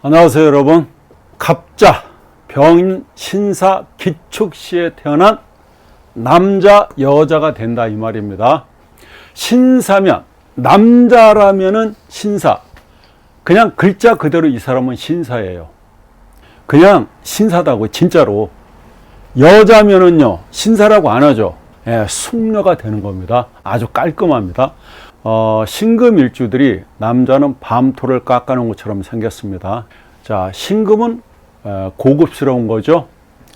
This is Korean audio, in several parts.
안녕하세요 여러분. 갑자 병인 신사 기축시에 태어난 남자 여자가 된다 이 말입니다. 신사면 남자라면은 신사. 그냥 글자 그대로 이 사람은 신사예요. 그냥 신사다고 진짜로. 여자면은요 신사라고 안 하죠. 예, 숙녀가 되는 겁니다. 아주 깔끔합니다 어, 신금일주들이 남자는 밤토를 깎아놓은 것처럼 생겼습니다. 자 신금은 어, 고급스러운 거죠.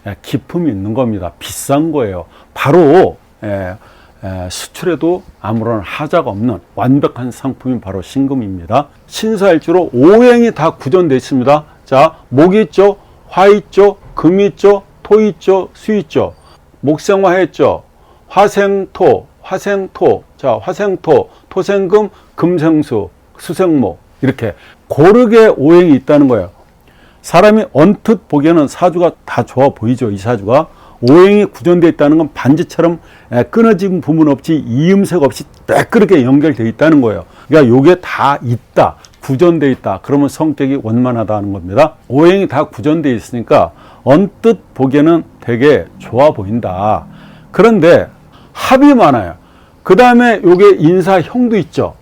예, 기품이 있는 겁니다. 비싼 거예요. 바로 예, 예, 수출에도 아무런 하자가 없는 완벽한 상품이 바로 신금입니다. 신사일주로 오행이 다 구전되어 있습니다. 자 목이 있죠? 화 있죠? 금 있죠? 토 있죠? 수 있죠? 목생화 했죠? 화생토 화생토 자 화생토 토생금 금생수 수생목 이렇게 고르게 오행이 있다는 거예요. 사람이 언뜻 보기에는 사주가 다 좋아 보이죠 이 사주가. 오행이 구전되어 있다는 건 반지처럼 에, 끊어진 부분 없이 이음색 없이 매끄럽게 연결되어 있다는 거예요. 그러니까 요게 다 있다 구전되어 있다. 그러면 성격이 원만하다는 겁니다. 오행이 다 구전되어 있으니까 언뜻 보기에는 되게 좋아 보인다. 그런데 합이 많아요 그 다음에 요게 인사형도 있죠.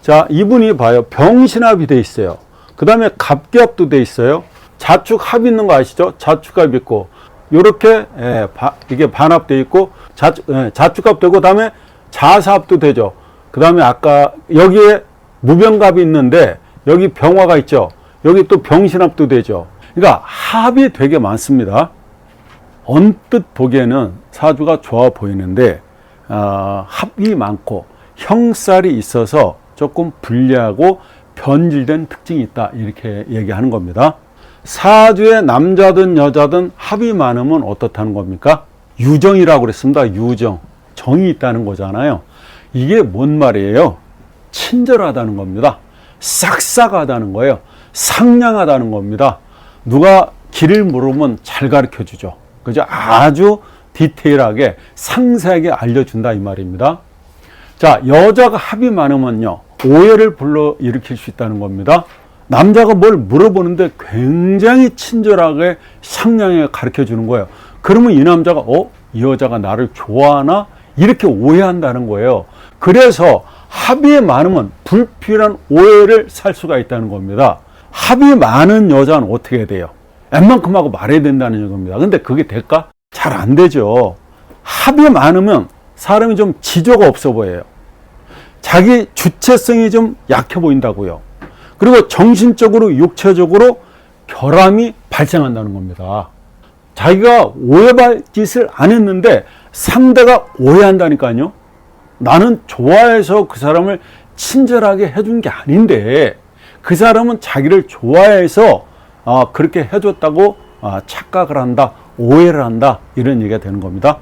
자 이분이 봐요. 병신합이 돼 있어요. 그 다음에 갑기합도 돼 있어요. 자축합 있는 거 아시죠? 자축합 있고. 요렇게 예, 바, 이게 반합돼 있고 자축, 예, 자축합 되고 그다음에 자사합도 되죠. 그 다음에 아까 여기에 무병갑이 있는데 여기 병화가 있죠. 여기 또 병신합도 되죠. 그러니까 합이 되게 많습니다. 언뜻 보기에는 사주가 좋아 보이는데 어, 합이 많고 형살이 있어서 조금 불리하고 변질된 특징이 있다. 이렇게 얘기하는 겁니다. 사주에 남자든 여자든 합이 많으면 어떻다는 겁니까? 유정이라고 그랬습니다. 유정. 정이 있다는 거잖아요. 이게 뭔 말이에요? 친절하다는 겁니다. 싹싹하다는 거예요. 상냥하다는 겁니다. 누가 길을 물으면 잘 가르쳐 주죠. 그죠? 아주 디테일하게 상세하게 알려준다 이 말입니다 자 여자가 합이 많으면요 오해를 불러 일으킬 수 있다는 겁니다 남자가 뭘 물어보는데 굉장히 친절하게 상냥하게 가르쳐 주는 거예요 그러면 이 남자가 어? 이 여자가 나를 좋아하나? 이렇게 오해한다는 거예요 그래서 합이 많으면 불필요한 오해를 살 수가 있다는 겁니다 합이 많은 여자는 어떻게 돼요? 웬만큼 하고 말해야 된다는 겁니다 근데 그게 될까? 잘 안 되죠 합이 많으면 사람이 좀 지조가 없어 보여요 자기 주체성이 좀 약해 보인다고요. 그리고 정신적으로 육체적으로 결함이 발생한다는 겁니다. 자기가 오해할 짓을 안 했는데 상대가 오해한다니까요. 나는 좋아해서 그 사람을 친절하게 해준 게 아닌데 그 사람은 자기를 좋아해서 아, 그렇게 해줬다고 아, 착각을 한다, 오해를 한다 이런 얘기가 되는 겁니다.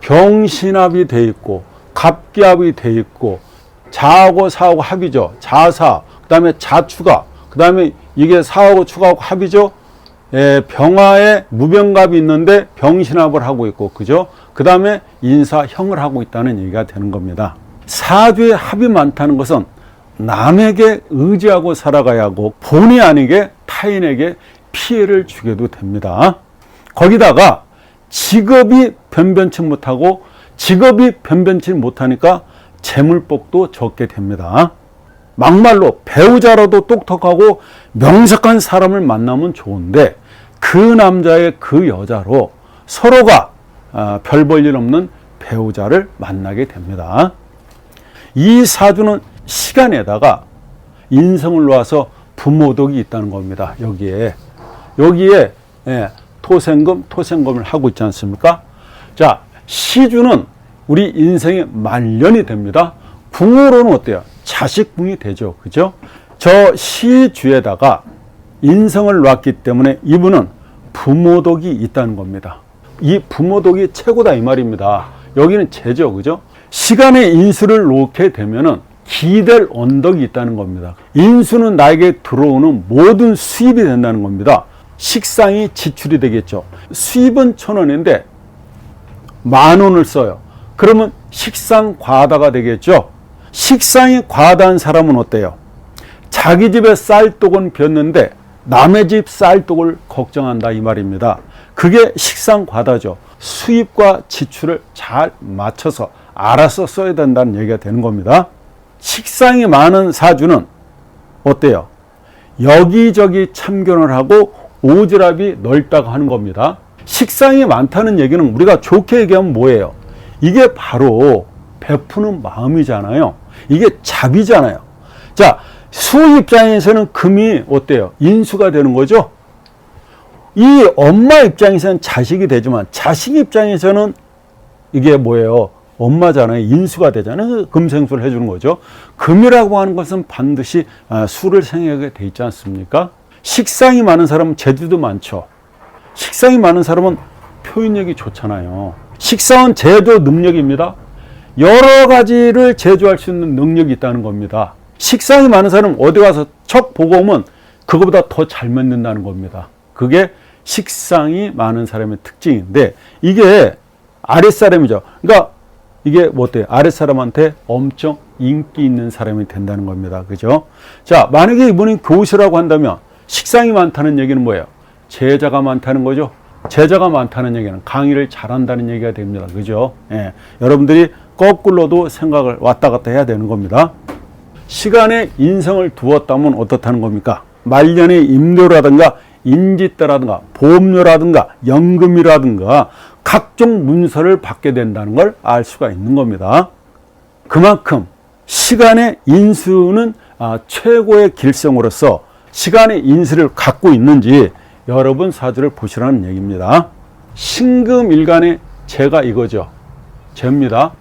병신합이 돼 있고 갑기합이 돼 있고 자하고 사하고 합이죠. 자사 그다음에 자추가 그다음에 이게 사하고 추가하고 합이죠. 예, 병화에 무병갑이 있는데 병신합을 하고 있고 그죠? 그다음에 인사형을 하고 있다는 얘기가 되는 겁니다. 사주에 합이 많다는 것은 남에게 의지하고 살아가야 하고 본의 아니게 타인에게 피해를 주게도 됩니다. 거기다가 직업이 변변치 못하고 직업이 변변치 못하니까 재물복도 적게 됩니다. 막말로 배우자라도 똑똑하고 명석한 사람을 만나면 좋은데 그 남자의 그 여자로 서로가 별 볼 일 없는 배우자를 만나게 됩니다. 이 사주는 시간에다가 인성을 놓아서 부모덕이 있다는 겁니다. 여기에 여기에 예, 토생금 토생금을 하고 있지 않습니까? 자 시주는 우리 인생의 말년이 됩니다. 붕으로는 어때요? 자식붕이 되죠. 그죠? 저 시주에다가 인성을 놨기 때문에 이분은 부모독이 있다는 겁니다. 이 부모독이 최고다 이 말입니다. 여기는 제죠. 그죠? 시간의 인수를 놓게 되면은 기댈 언덕이 있다는 겁니다. 인수는 나에게 들어오는 모든 수입이 된다는 겁니다. 식상이 지출이 되겠죠. 수입은 천 원인데 만 원을 써요. 그러면 식상 과다가 되겠죠. 식상이 과다한 사람은 어때요? 자기 집에 쌀떡은 폈는데 남의 집 쌀떡을 걱정한다 이 말입니다. 그게 식상 과다죠. 수입과 지출을 잘 맞춰서 알아서 써야 된다는 얘기가 되는 겁니다. 식상이 많은 사주는 어때요? 여기저기 참견을 하고 오지랖이 넓다고 하는 겁니다. 식상이 많다는 얘기는 우리가 좋게 얘기하면 뭐예요? 이게 바로 베푸는 마음이잖아요. 이게 잡이잖아요. 자, 수 입장에서는 금이 어때요? 인수가 되는 거죠? 이 엄마 입장에서는 자식이 되지만 자식 입장에서는 이게 뭐예요? 엄마잖아요. 인수가 되잖아요. 금생수를 해주는 거죠. 금이라고 하는 것은 반드시 아, 수를 생각하게 돼 있지 않습니까? 식상이 많은 사람은 재주도 많죠. 식상이 많은 사람은 표현력이 좋잖아요. 식상은 제조 능력입니다. 여러 가지를 제조할 수 있는 능력이 있다는 겁니다. 식상이 많은 사람은 어디 가서 척 보고 오면 그거보다 더 잘 만든다는 겁니다. 그게 식상이 많은 사람의 특징인데 이게 아랫사람이죠. 그러니까 이게 뭐 어때요? 아랫사람한테 엄청 인기 있는 사람이 된다는 겁니다. 그죠? 자, 만약에 이분이 교수라고 한다면 식상이 많다는 얘기는 뭐예요? 제자가 많다는 거죠. 제자가 많다는 얘기는 강의를 잘한다는 얘기가 됩니다. 그죠? 예. 여러분들이 거꾸로도 생각을 왔다 갔다 해야 되는 겁니다. 시간에 인성을 두었다면 어떻다는 겁니까? 말년의 임료라든가 인지대라든가 보험료라든가 연금이라든가 각종 문서를 받게 된다는 걸 알 수가 있는 겁니다. 그만큼 시간의 인수는 아, 최고의 길성으로서 시간의 인수를 갖고 있는지 여러분 사주를 보시라는 얘기입니다. 신금일간의 제가 이거죠. 죄입니다.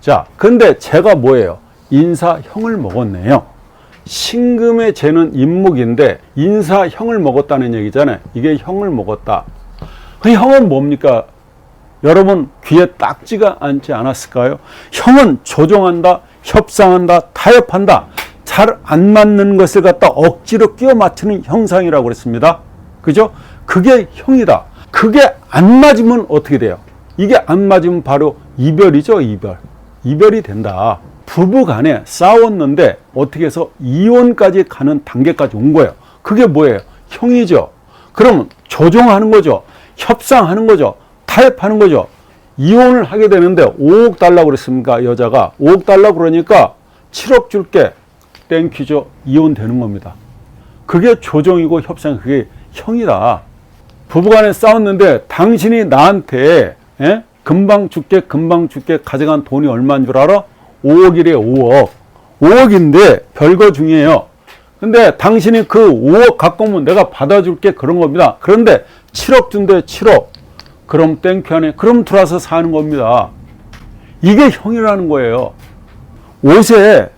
자, 근데 제가 뭐예요? 인사형을 먹었네요. 신금의 죄는 인목인데 인사형을 먹었다는 얘기잖아요. 이게 형을 먹었다. 그 형은 뭡니까? 여러분 귀에 딱지가 앉지 않았을까요? 형은 조종한다, 협상한다, 타협한다. 잘 안 맞는 것을 갖다 억지로 끼워 맞추는 형상이라고 그랬습니다. 그죠? 그게 형이다. 그게 안 맞으면 어떻게 돼요? 이게 안 맞으면 바로 이별이죠, 이별. 이별이 된다. 부부 간에 싸웠는데 어떻게 해서 이혼까지 가는 단계까지 온 거예요. 그게 뭐예요? 형이죠. 그러면 조정하는 거죠. 협상하는 거죠. 타협하는 거죠. 이혼을 하게 되는데 5억 달라고 그랬습니까? 여자가 5억 달라고 그러니까 7억 줄게. 땡큐죠. 이혼되는 겁니다. 그게 조정이고 협상 그게 형이다. 부부간에 싸웠는데 당신이 나한테 에? 금방 줄게 금방 줄게 가져간 돈이 얼마인 줄 알아? 5억이래 5억 5억인데 별거 중이에요 근데 당신이 그 5억 갖고 오면 내가 받아줄게 그런 겁니다 그런데 7억 준대 7억 그럼 땡큐 하네 그럼 들어와서 사는 겁니다 이게 형이라는 거예요 옷에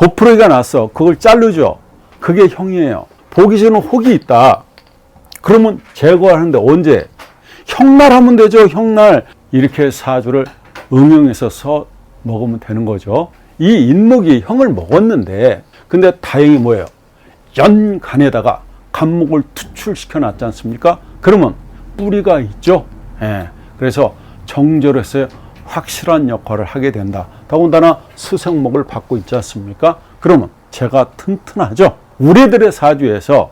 보풀이가 났어 그걸 자르죠 그게 형이에요 보기 전에 혹이 있다 그러면 제거하는데 언제 형날 하면 되죠 형날 이렇게 사주를 응용해서 서 먹으면 되는 거죠. 이 인목이 형을 먹었는데 근데 다행히 뭐예요? 연간에다가 간목을 투출시켜 놨지 않습니까? 그러면 뿌리가 있죠. 예. 그래서 정절에서 확실한 역할을 하게 된다. 더군다나 수생목을 받고 있지 않습니까? 그러면 제가 튼튼하죠. 우리들의 사주에서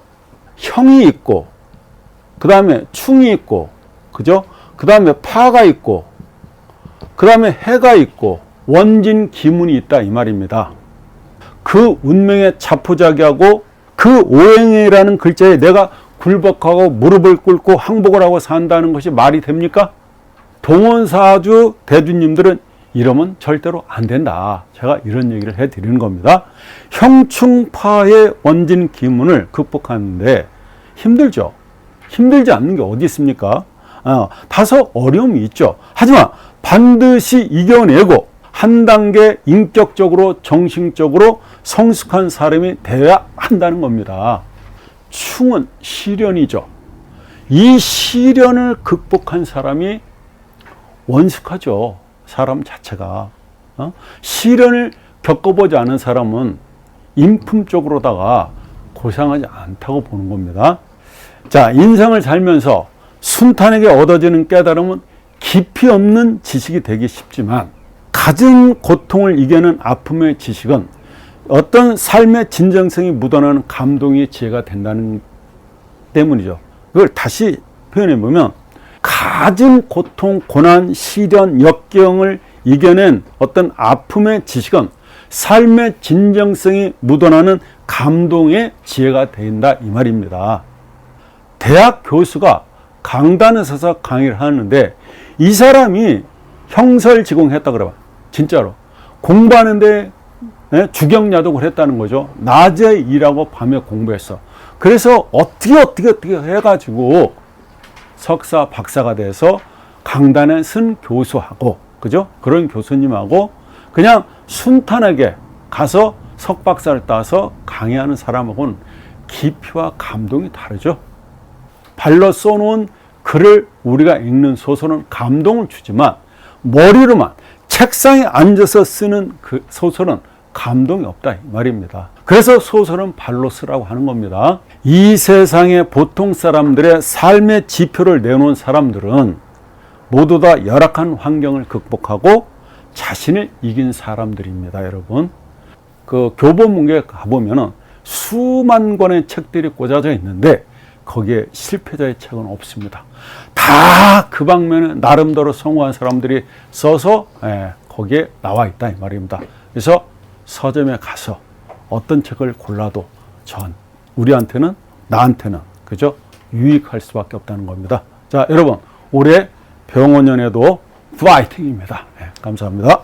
형이 있고, 그 다음에 충이 있고, 그죠? 그 다음에 파가 있고, 그 다음에 해가 있고, 원진 기문이 있다 이 말입니다. 그 운명의 자포자기하고 그 오행이라는 글자에 내가 굴복하고 무릎을 꿇고 항복을 하고 산다는 것이 말이 됩니까? 동원사주 대주님들은 이러면 절대로 안 된다. 제가 이런 얘기를 해 드리는 겁니다. 형충파의 원진 기문을 극복하는데 힘들죠. 힘들지 않는 게 어디 있습니까? 어, 다소 어려움이 있죠. 하지만 반드시 이겨내고 한 단계 인격적으로 정신적으로 성숙한 사람이 되어야 한다는 겁니다. 충은 시련이죠. 이 시련을 극복한 사람이 원숙하죠. 사람 자체가. 어? 시련을 겪어보지 않은 사람은 인품적으로다가 고상하지 않다고 보는 겁니다. 자, 인생을 살면서 순탄하게 얻어지는 깨달음은 깊이 없는 지식이 되기 쉽지만 가진 고통을 이겨낸 아픔의 지식은 어떤 삶의 진정성이 묻어나는 감동의 지혜가 된다는 때문이죠. 그걸 다시 표현해 보면 가진 고통, 고난, 시련, 역경을 이겨낸 어떤 아픔의 지식은 삶의 진정성이 묻어나는 감동의 지혜가 된다 이 말입니다. 대학 교수가 강단에 서서 강의를 하는데 이 사람이 형설지공했다 그래봐. 진짜로. 공부하는데 예, 주경야독을 했다는 거죠. 낮에 일하고 밤에 공부했어. 그래서 어떻게 어떻게 어떻게 해가지고 석사 박사가 돼서 강단에 쓴 교수하고 그죠? 그런 교수님하고 그냥 순탄하게 가서 석박사를 따서 강의하는 사람하고는 깊이와 감동이 다르죠. 발로 써놓은 글을 우리가 읽는 소설은 감동을 주지만 머리로만 책상에 앉아서 쓰는 그 소설은 감동이 없다 이 말입니다. 그래서 소설은 발로 쓰라고 하는 겁니다. 이 세상의 보통 사람들의 삶의 지표를 내놓은 사람들은 모두 다 열악한 환경을 극복하고 자신을 이긴 사람들입니다, 여러분. 그 교보문고에 가보면은 수만 권의 책들이 꽂아져 있는데 거기에 실패자의 책은 없습니다. 다 그 방면에 나름대로 성공한 사람들이 써서 예, 거기에 나와 있다 이 말입니다. 그래서 서점에 가서 어떤 책을 골라도 전 우리한테는 나한테는 그죠 유익할 수밖에 없다는 겁니다. 자 여러분 올해 병원연에도 파이팅입니다. 예, 감사합니다.